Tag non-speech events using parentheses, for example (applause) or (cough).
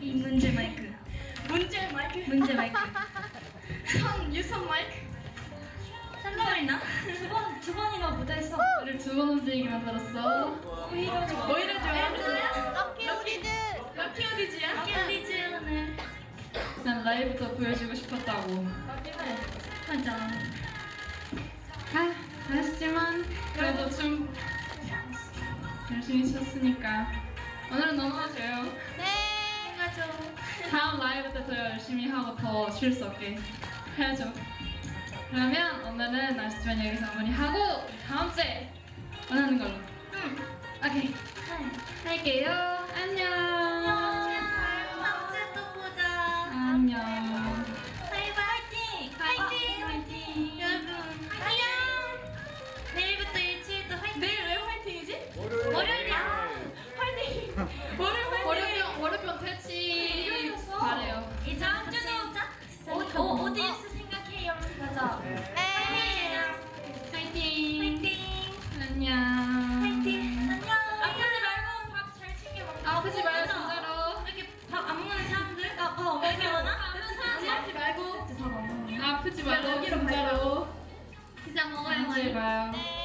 이 문제 마이크. 문제 마이크. 문제 마이크. (laughs) 성 유성 마이크. 상관이나? 두번두 번이나 무대에서 우리 두번 움직이게 만들었어. 오히려 좋아. 오히려 좋아. 럭키 오디즈 럭키 오디즈야. 럭키 오디즈 난 라이브도 보여주고 싶었다고. 럭키네. 맞아. 아 아쉽지만 그래도 좀 열심히 쳤으니까 오늘은 넘어가세요. 네. 다음 라이브 때 더 열심히 하고 더 쉴 수 없게 해야죠. 그러면 오늘은 아쉽지만 여기서 마무리하고 다음 주에 원하는 걸로. 응. 오케이 할게요. 안녕. 아프지 말고 먹기로 진짜로. 진짜 먹어요 아프지 마요. 네.